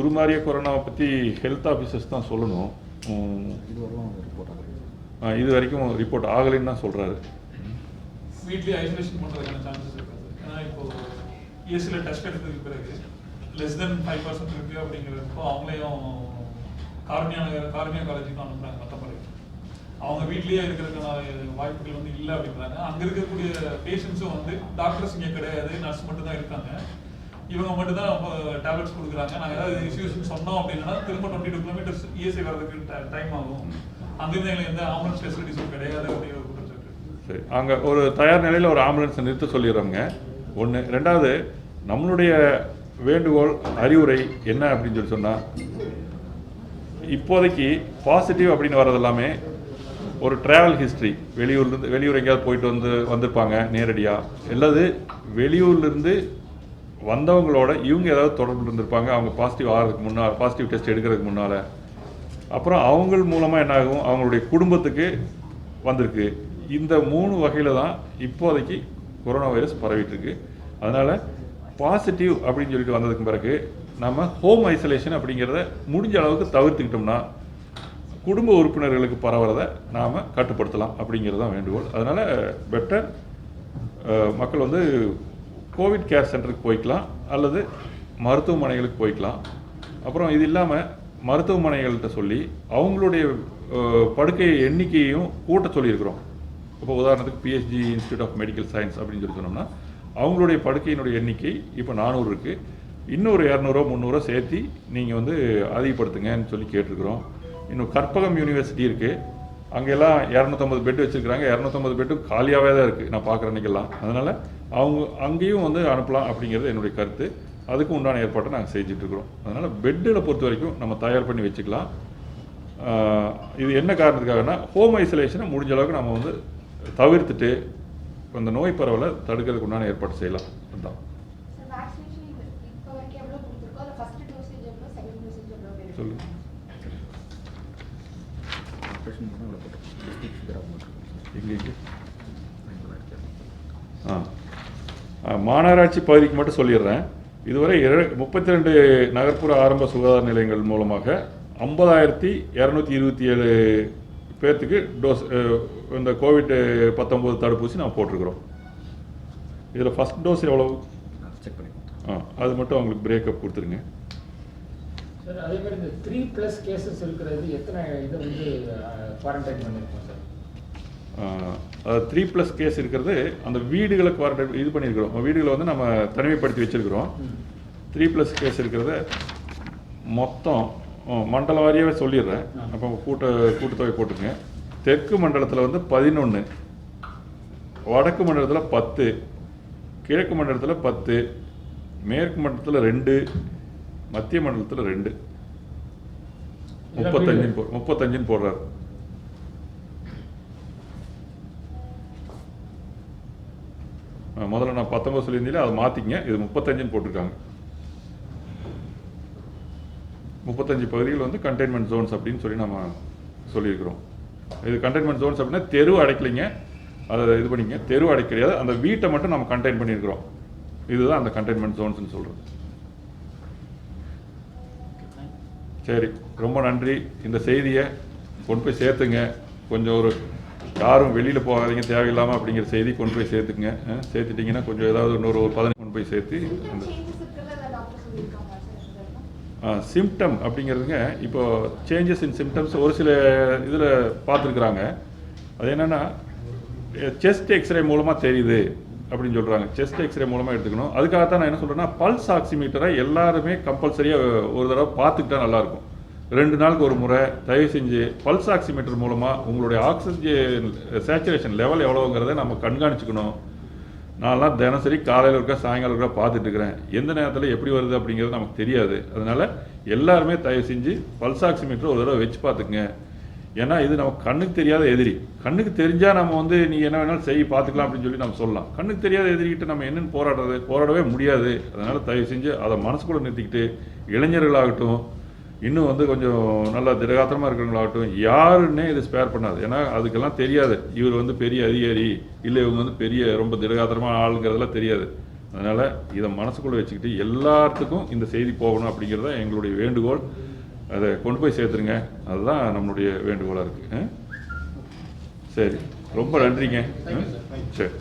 உருமாறிய கொரோனாவை பற்றி ஹெல்த் ஆஃபீஸர்ஸ் தான் சொல்லணும். இது வரைக்கும் ரிப்போர்ட் ஆகலைன்னு தான் சொல்கிறாரு வீட்லேயே ஐசோலேஷன் பண்ணுறதுக்கான சான்சஸ் இருக்கு ஏன்னா இப்போது ஏசில டெஸ்ட் எடுத்ததுக்கு பிறகு லெஸ் தென் ஃபைவ் பர்சன்ட் இருக்கு அப்படிங்கிறப்போ அவங்களையும் காரணியான காரணியா காலேஜுக்கு அனுப்புறாங்க மற்றபடி அவங்க வீட்லேயே இருக்கிறதுக்கான வாய்ப்புகள் வந்து இல்லை அப்படின்றாங்க. அங்கே இருக்கக்கூடிய பேஷண்ட்ஸும் வந்து டாக்டர்ஸ் இங்கே கிடையாது நர்ஸ் மட்டும் தான் இருக்காங்க. இவங்க மட்டும் தான் டேப்லெட்ஸ் கொடுக்குறாங்க. நாங்கள் ஏதாவது இஷ்யூஸ் சொன்னோம் அப்படின்னா திரும்ப டுவெண்ட்டி டூ கிலோமீட்டர்ஸ் இஎஸ்ஐ வர்றதுக்கு டைம் ஆகும். அங்கிருந்து எங்களுக்கு எந்த ஆம்புலன்ஸ் ஃபெசிலிட்டிஸும் கிடையாது அப்படிங்கிற சரி. அங்கே ஒரு தயார் நிலையில் ஒரு ஆம்புலன்ஸை நிறுத்த சொல்லிடுறோங்க ஒன்று ரெண்டாவது நம்மளுடைய வேண்டுகோள் அறிவுரை என்ன அப்படின்னு சொல்லி சொன்னால் இப்போதைக்கு பாசிட்டிவ் அப்படின்னு வர்றது எல்லாமே ஒரு ட்ராவல் ஹிஸ்ட்ரி வெளியூர்லேருந்து வெளியூர் எங்கேயாவது போயிட்டு வந்து வந்திருப்பாங்க நேரடியாக அல்லது வெளியூர்லேருந்து வந்தவங்களோட இவங்க ஏதாவது தொடர்பு இருந்திருப்பாங்க. அவங்க பாசிட்டிவ் ஆகிறதுக்கு முன்னால் பாசிட்டிவ் டெஸ்ட் எடுக்கிறதுக்கு முன்னால். அப்புறம் அவங்க மூலமாக என்னாகும்? அவங்களுடைய குடும்பத்துக்கு வந்திருக்கு. இந்த மூணு வகையில் தான் இப்போதைக்கு கொரோனா வைரஸ் பரவிட்டு இருக்கு அதனால் பாசிட்டிவ் அப்படின்னு சொல்லிட்டு வந்ததுக்கு பிறகு நம்ம ஹோம் ஐசோலேஷன் அப்படிங்கிறத முடிஞ்ச அளவுக்கு தவிர்த்துக்கிட்டோம்னா குடும்ப உறுப்பினர்களுக்கு பரவுறதை நாம் கட்டுப்படுத்தலாம் அப்படிங்கிறது தான் வேண்டுகோள். அதனால் பெட்டர் மக்கள் வந்து கோவிட் கேர் சென்டருக்கு போய்க்கலாம் அல்லது மருத்துவமனைகளுக்கு போய்க்கலாம். அப்புறம் இது இல்லாமல் மருத்துவமனைகள்கிட்ட சொல்லி அவங்களுடைய படுக்கை எண்ணிக்கையையும் கூட்ட சொல்லியிருக்கிறோம். இப்போ உதாரணத்துக்கு PSG institute of medical science அப்படின்னு சொல்லி சொன்னோம்னா அவங்களுடைய படுக்கையினுடைய எண்ணிக்கை இப்போ நானூறு இருக்குது இன்னொரு இரநூறுவா முந்நூறுவா சேர்த்து நீங்கள் வந்து அதிகப்படுத்துங்கன்னு சொல்லி கேட்டிருக்கிறோம். இன்னும் கற்பகம் யூனிவர்சிட்டி இருக்குது அங்கெல்லாம் இரநூத்தம்பது பெட் வச்சுருக்குறாங்க. இரநூத்தம்பது பெட்டும் காலியாகவே தான் இருக்குது நான் பார்க்குற அன்றைக்கெல்லாம் அதனால் அவங்க அங்கேயும் வந்து அனுப்பலாம் அப்படிங்கிறது என்னுடைய கருத்து. அதுக்கு உண்டான ஏற்பாட்டை நாங்கள் செஞ்சிட்ருக்குறோம். அதனால் பெட்டில் பொறுத்த வரைக்கும் நம்ம தயார் பண்ணி வச்சுக்கலாம். இது என்ன காரணத்துக்காகனா ஹோம் ஐசோலேஷனை முடிஞ்ச அளவுக்கு நம்ம வந்து தவிர்த்துட்டு அந்த நோய் பரவலை தடுக்கிறதுக்கு உண்டான ஏற்பாடு செய்யலாம். அதுதான் சொல்லு எங்கே எங்கே ஆ. ஆ, மாநகராட்சி பகுதிக்கு மட்டும் சொல்லிடுறேன். இதுவரை முப்பத்தி ரெண்டு நகர்ப்புற ஆரம்ப சுகாதார நிலையங்கள் மூலமாக ஐம்பதாயிரத்தி இரநூத்தி இருபத்தி ஏழு பேர்த்துக்கு டோஸ் இந்த கோவிட் பத்தொம்போது தடுப்பூசி நான் போட்டிருக்கிறோம். இதில் ஃபஸ்ட் டோஸ் எவ்வளவு? செக் பண்ணி ஆ அது மட்டும் அவங்களுக்கு பிரேக்கப் கொடுத்துருங்க. சார் அதே மாதிரி இந்த த்ரீ ப்ளஸ் கேசஸ் இருக்கிறது எத்தனை இதை வந்து குவாரண்டைன் பண்ணியிருக்கோம் சார்? த்ரீ ப்ளஸ் கேஸ் இருக்கிறது அந்த வீடுகளை குவாரண்டைன் இது பண்ணியிருக்கிறோம். வீடுகளை வந்து நம்ம தனிமைப்படுத்தி வச்சிருக்கிறோம். த்ரீ ப்ளஸ் கேஸ் இருக்கிறத மொத்தம் மண்டல வாரியாகவே சொல்லிடுறேன். அப்போ கூட்ட கூட்டுத்தொகை போட்டுங்க தெற்கு மண்டலத்தில் வந்து பதினொன்று வடக்கு மண்டலத்தில் பத்து கிழக்கு மண்டலத்தில் பத்து மேற்கு மண்டலத்தில் ரெண்டு மத்திய மண்டலத்தில் ரெண்டு. முப்பத்தஞ்சுன்னு போ முப்பத்தஞ்சுன்னு போடுறாரு. முதல்ல நான் பத்தொம்பது சொல்லியிருந்தீங்களே அதை மாற்றிங்க இது முப்பத்தஞ்சுன்னு போட்டிருக்காங்க. முப்பத்தஞ்சு பகுதிகள் வந்து கண்டெய்ன்மெண்ட் ஜோன்ஸ் அப்படின்னு சொல்லி நம்ம சொல்லியிருக்கிறோம். இது கண்டெய்ன்மெண்ட் ஜோன்ஸ் அப்படின்னா தெரு அடைக்கலைங்க. அதை இது பண்ணிங்க. தெரு அடைக்க கிடையாது அந்த வீட்டை மட்டும் நம்ம கண்டெயின் பண்ணியிருக்கிறோம். இதுதான் அந்த கண்டெய்ன்மெண்ட் ஜோன்ஸ்னு சொல்கிறது சரி ரொம்ப நன்றி. இந்த செய்தியை கொண்டு போய் சேர்த்துங்க. கொஞ்சம் ஒரு யாரும் வெளியில் போகாதீங்க தேவையில்லாமல் அப்படிங்கிற செய்தி கொண்டு போய் சேர்த்துக்குங்க. சேர்த்துட்டிங்கன்னா கொஞ்சம் ஏதாவது இன்னொரு ஒரு பதினஞ்சு கொண்டு போய் சேர்த்து அந்த சேஞ்சஸ் இருக்கிறத டாக்டர் சொல்லியிருக்காங்க சார் இதெல்லாம் சிம்டம் அப்படிங்கிறதுங்க இப்போ சேஞ்சஸ் இன் சிம்டம்ஸ் ஒரு சில இதில் பார்த்துருக்குறாங்க. அது என்னென்னா செஸ்ட் எக்ஸ்ரே மூலமாக தெரியுது அப்படின்னு சொல்கிறாங்க செஸ்ட் எக்ஸ்ரே மூலமாக எடுத்துக்கணும். அதுக்காக தான் நான் என்ன சொல்கிறேன்னா பல்ஸ் ஆக்சிமீட்டரை எல்லாருமே கம்பல்சரியாக ஒரு தடவை பார்த்துக்கிட்டா நல்லாயிருக்கும். ரெண்டு நாளுக்கு ஒரு முறை தயவு செஞ்சு பல்ஸ் ஆக்சிமீட்டர் மூலமாக உங்களுடைய ஆக்சிஜன் சேச்சுரேஷன் லெவல் எவ்வளோங்கிறத நம்ம கண்காணிச்சுக்கணும். நான்லாம் தினசரி காலையில் இருக்க சாயங்காலம் இருக்க பார்த்துட்டு இருக்கிறேன். எந்த நேரத்தில் எப்படி வருது அப்படிங்கிறது நமக்கு தெரியாது. அதனால் எல்லாருமே தயவு செஞ்சு பல்ஸ் ஆக்சிமீட்டர் ஒரு தடவை வச்சு பார்த்துக்குங்க. ஏன்னா இது நமக்கு கண்ணுக்கு தெரியாத எதிரி. கண்ணுக்கு தெரிஞ்சால் நம்ம வந்து நீ என்ன வேணாலும் செய் பார்த்துக்கலாம் அப்படின்னு சொல்லி நம்ம சொல்லலாம். கண்ணுக்கு தெரியாத எதிரிகிட்ட நம்ம என்னென்னு போராடுறது போராடவே முடியாது. அதனால் தயவு செஞ்சு அதை மனசுக்குள்ள நிறுத்திக்கிட்டு இளைஞர்களாகட்டும் இன்னும் வந்து கொஞ்சம் நல்லா திடகாத்திரமாக இருக்கிறவங்களாகட்டும் யாருன்னே இது ஸ்பேர் பண்ணாது. ஏன்னா அதுக்கெல்லாம் தெரியாது. இவர் வந்து பெரிய அதிகாரி இல்லை இவங்க வந்து பெரிய ரொம்ப திடகாத்திரமான ஆளுங்கிறதெல்லாம் தெரியாது. அதனால் இதை மனசுக்குள்ளே வச்சுக்கிட்டு எல்லாத்துக்கும் இந்த செய்தி போகணும் அப்படிங்கிறது எங்களுடைய வேண்டுகோள். அதை கொண்டு போய் சேர்த்துருங்க. அதுதான் நம்மளுடைய வேண்டுகோளாக இருக்குது சரி. ரொம்ப நன்றிங்க. சரி.